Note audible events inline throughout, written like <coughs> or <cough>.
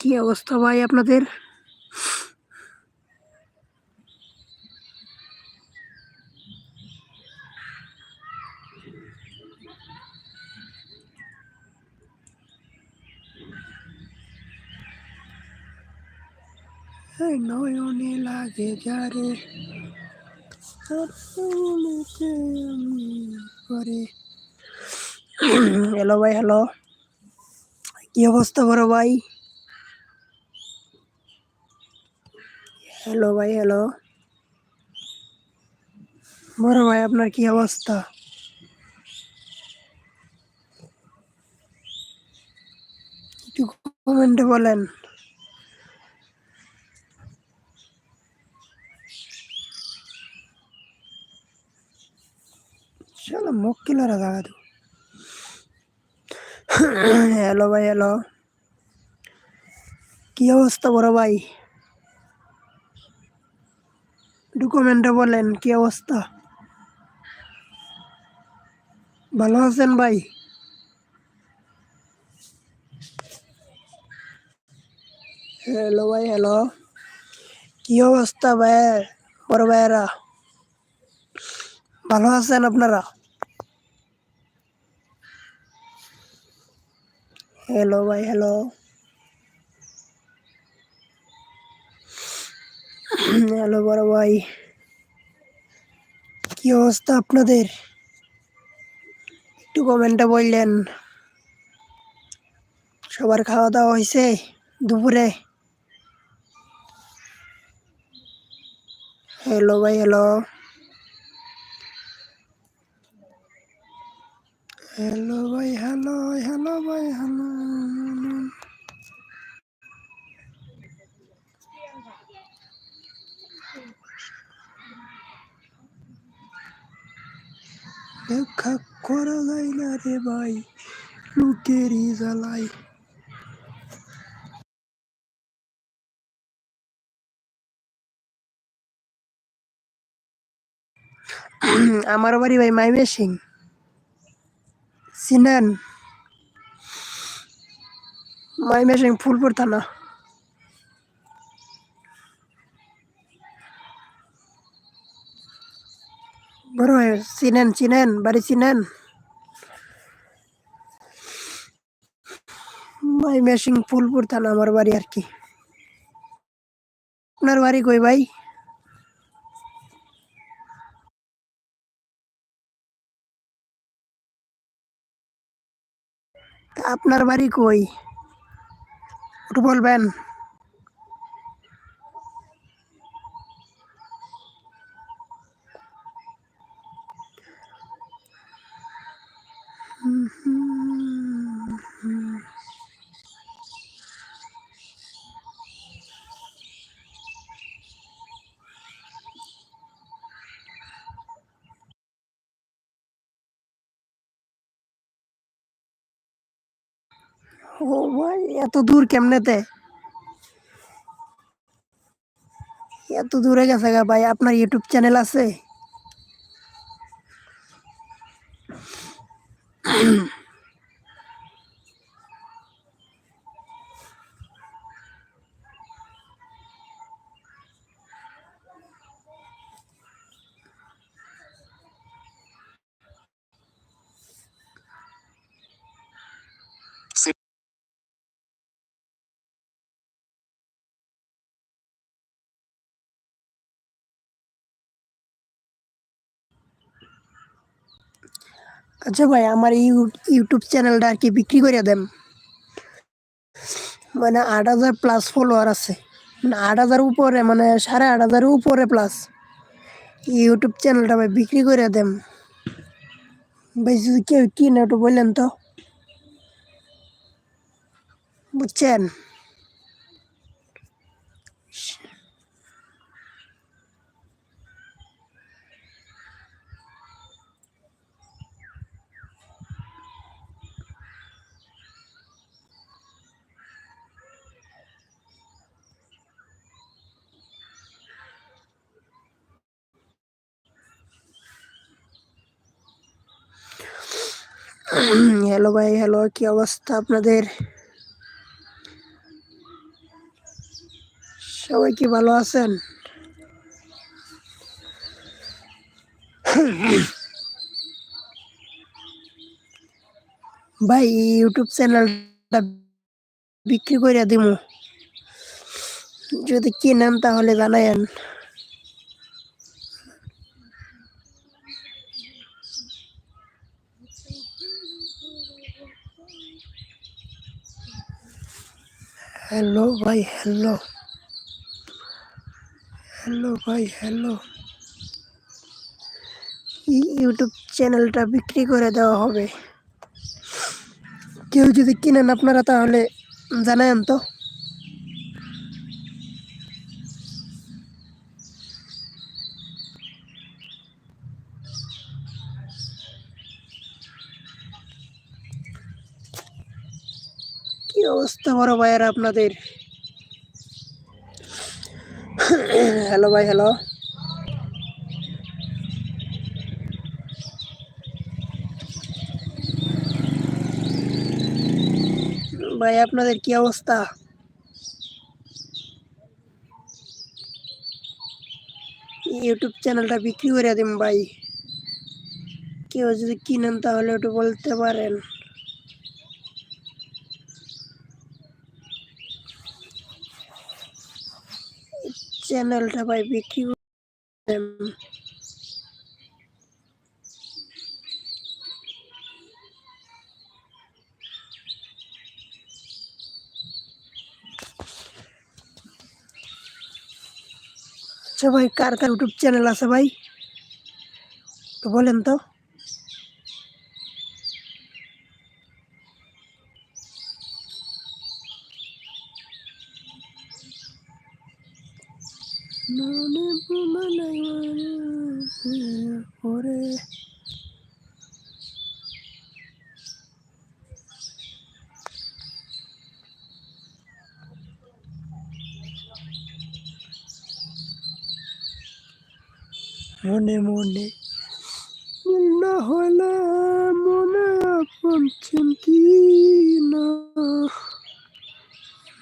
কি অবস্থা ভাই আপনাদের? নয়নে লাগে যারে হ্যালো <clears throat> ভাই হ্যালো কি অবস্থা বড় ভাই? হ্যালো ভাই, হ্যালো। বড় ভাই, আপনার কি অবস্থা? কমেন্টে বলেন। চলো মক্কিলারা জায়গা তো। হ্যালো ভাই, হ্যালো। কি অবস্থা বড় ভাই? একটু কমেন্টে বলেন কি অবস্থা ভালো আছেন ভাই? হ্যালো ভাই হ্যালো কি অবস্থা ভাই, বড় ভাইয়েরা ভালো আছেন আপনারা? হ্যালো ভাই হ্যালো <clears throat> হ্যালো বড় ভাই। কি অবস্থা আপনাদের? একটু কমেন্টে বললেন। সবার খাওয়া দাওয়া হয়েছে দুপুরে? হ্যালো ভাই, হ্যালো। হ্যালো ভাই, হ্যালো হ্যালো ভাই, হ্যালো। দেখা করা যায় না রে ভাই। আমার বাড়ি ভাই মাইমে সিং চিনেন মাইমে সিং ফুলপুর থানা। বড় ভাই চিনেন চিনেন বাড়ি চিনেন মাইমে সিং ফুলপুর থানা আমার বাড়ি আর কি আপনার বাড়ি কই ভাই আপনার বাড়ি কই একটু বলবেন ও ভাই এত দূর কেমনেতে এত দূরে গেছে গা ভাই আপনার ইউটিউব চ্যানেল আছে আচ্ছা ভাই, আমার এই ইউ- ইউটিউব চ্যানেলটা আর কি বিক্রি করে দেন। মানে আট হাজার প্লাস ফলোয়ার আছে। মানে আট হাজার উপরে মানে সাড়ে আট হাজারের উপরে প্লাস ইউটিউব চ্যানেলটা ভাই বিক্রি করে দেন। ভাই, যদি কেউ কিনে একটু বললেন তো। বুঝছেন? হ্যালো ভাই, হ্যালো, কি অবস্থা আপনাদের? সবাই কি ভালো আছেন? ভাই, ইউটিউব চ্যানেলটা বিক্রি করে দিব যদি কিনেন তাহলে জানায়েন। হ্যালো ভাই হ্যালো হ্যালো ভাই হ্যালো ইউটিউব চ্যানেলটা বিক্রি করে দেওয়া হবে। কেউ যদি কিনেন আপনারা তাহলে জানায়েন তো। অবস্থা বড় ভাইয়ের আপনাদের? হ্যালো ভাই হ্যালো ভাই, আপনাদের কি অবস্থা? ইউটিউব চ্যানেলটা বিক্রি করে দিন, ভাই। কেউ যদি কিনেন তাহলে একটু বলতে পারেন। চ্যানেলটা ভাই, বিক্রি করে দেন। আচ্ছা কার কার ইউটিউব চ্যানেল আছে ভাই তো বলেন তো মনে বুমালাই ওরে মনে মনে মিল না হলে মনে আপন চিন্তি না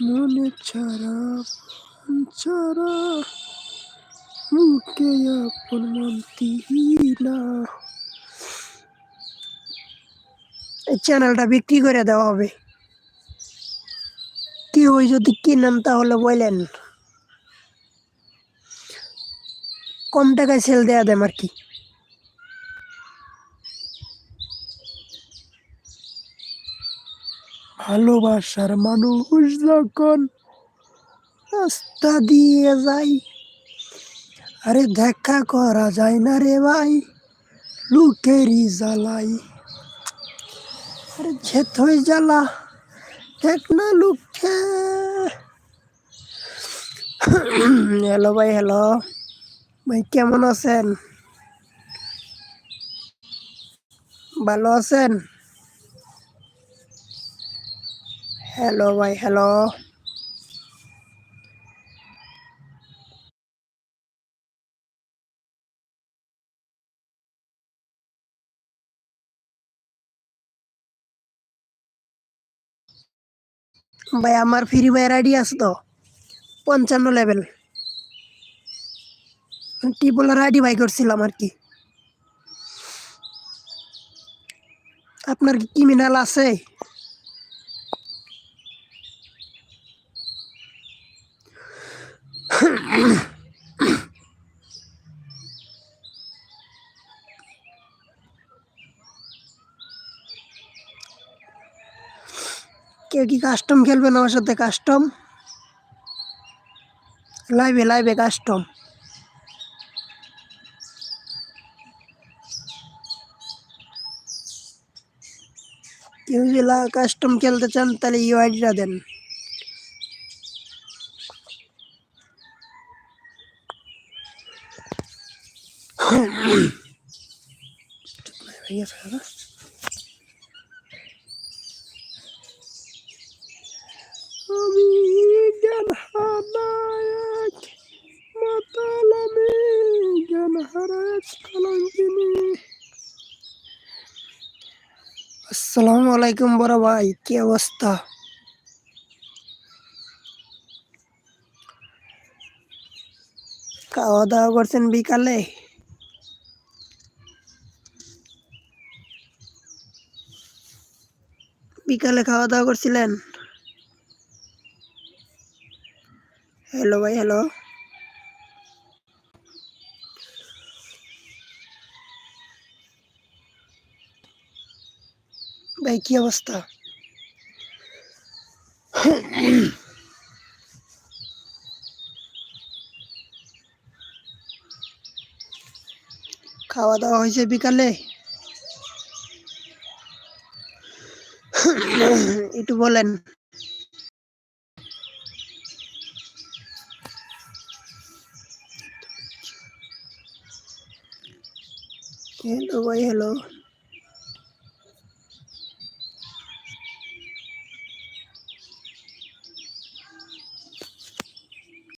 মনে ছাড়া আপন ছাড়া মুখে আপন মানতি না এই চ্যানেলটা বিক্রি করে দেওয়া হবে। কেউ যদি কিনেন তাহলে বলেন। কম টাকায় সেল দেয়া দেয় আর কি ভালোবাসার মানুষ যখন রাস্তা দিয়ে যাই আরে দেখা করা যায় না রে ভাই। লুকেরই জ্বালাই। আরে ঝেত হয়ে জ্বালা। দেখ না লুকে। হ্যালো ভাই হ্যালো। ভাই, কেমন আছেন? ভালো আছেন? হ্যালো ভাই, হ্যালো। ভাই, আমার ফ্রি ফায়ার আইডি আছে তো, পঞ্চান্ন লেভেল টিপলার আইডি ভাই করছিলাম আর কি। আপনার কি ক্রিমিনাল আছে? কি কাস্টম খেলবেন আমার সাথে কাস্টম লাইভে লাইভে কাস্টম কেউ যদি কাস্টম খেলতে চান, তাহলে ইউআইডিটা দেন। <coughs> আসসালামু আলাইকুম বড় ভাই কি অবস্থা? খাওয়া দাওয়া করছেন বিকালে? বিকালে খাওয়া দাওয়া করছিলেন? হ্যালো ভাই হ্যালো। ভাই কি অবস্থা? খাওয়া দাওয়া হয়েছে বিকালে? একটু বলেন। হ্যালো ভাই হ্যালো